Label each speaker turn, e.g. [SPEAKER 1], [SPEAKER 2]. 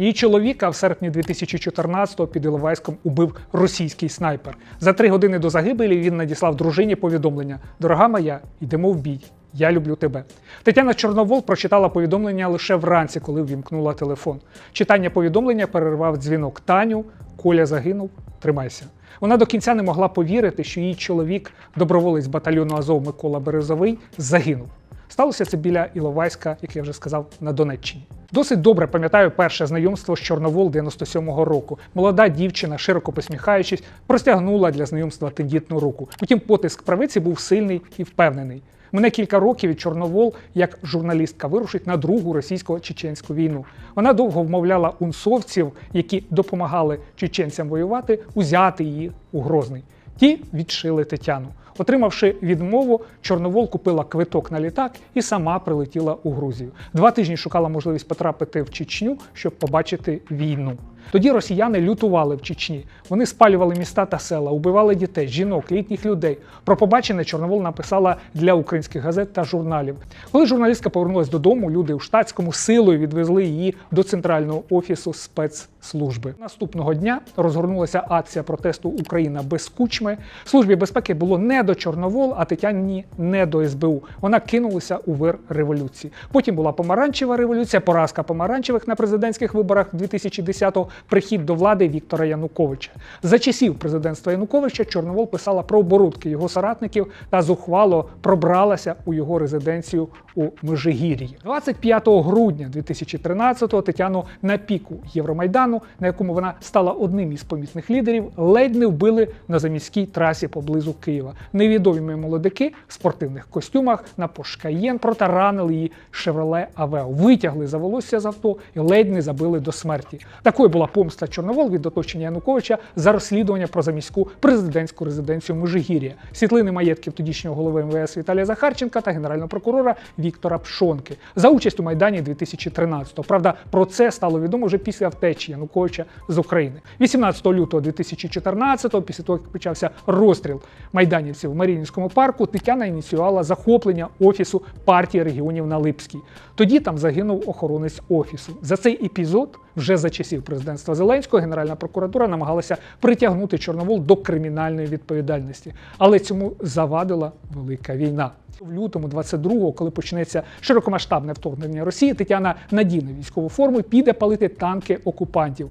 [SPEAKER 1] Її чоловіка в серпні 2014-го під Іловайськом убив російський снайпер. За три години до загибелі він надіслав дружині повідомлення: Дорога моя, йдемо в бій. Я люблю тебе. Тетяна Чорновол прочитала повідомлення лише вранці, коли ввімкнула телефон. Читання повідомлення перервав дзвінок Таню. Коля загинув. Тримайся. Вона до кінця не могла повірити, що її чоловік, доброволець батальйону Азов Микола Березовий, загинув. Сталося це біля Іловайська, як я вже сказав, на Донеччині. Досить добре пам'ятаю перше знайомство з Чорновол 97-го року. Молода дівчина, широко посміхаючись, простягнула для знайомства тендітну руку. Утім, потиск правиці був сильний і впевнений. Мене кілька років від Чорновол як журналістка вирушить на другу російсько-чеченську війну. Вона довго вмовляла унсовців, які допомагали чеченцям воювати, узяти її у Грозний. Ті відшили Тетяну. Отримавши відмову, Чорновол купила квиток на літак і сама прилетіла у Грузію. Два тижні шукала можливість потрапити в Чечню, щоб побачити війну. Тоді росіяни лютували в Чечні. Вони спалювали міста та села, убивали дітей, жінок, літніх людей. Про побачене Чорновол написала для українських газет та журналів. Коли журналістка повернулася додому, люди у штатському силою відвезли її до центрального офісу спецслужби. Наступного дня розгорнулася акція протесту Україна без кучми. Службі безпеки було не до Чорновол, а Тетяні не до СБУ. Вона кинулася у вир революції. Потім була помаранчева революція, поразка помаранчевих на президентських виборах 2010-го, прихід до влади Віктора Януковича. За часів президентства Януковича Чорновол писала про оборудки його соратників та зухвало пробралася у його резиденцію у Межигір'ї. 25 грудня 2013-го Тетяну на піку Євромайдану, на якому вона стала одним із помітних лідерів, ледь не вбили на заміській трасі поблизу Києва. Невідомі молодики в спортивних костюмах на Пошкаєн протаранили її Chevrolet Aveo, витягли за волосся з авто і ледь не забили до смерті. Такою була помста Чорновол від оточення Януковича за розслідування про заміську президентську резиденцію Межигір'я, світлини маєтків тодішнього голови МВС Віталія Захарченка та генерального прокурора Віктора Пшонки за участь у майдані 2013-го. Правда, про це стало відомо вже після втечі Януковича з України. 18 лютого 2014-го, після того як почався розстріл майданівців в Маріїнському парку, Тетяна ініціювала захоплення офісу партії регіонів на Липській. Тоді там загинув охоронець офісу. За цей епізод вже за часів президентства Зеленського Генеральна прокуратура намагалася притягнути Чорновол до кримінальної відповідальності, але цьому завадила велика війна. В лютому 22-го, коли почнеться широкомасштабне вторгнення Росії, Тетяна надіне військову форму піде палити танки окупантів.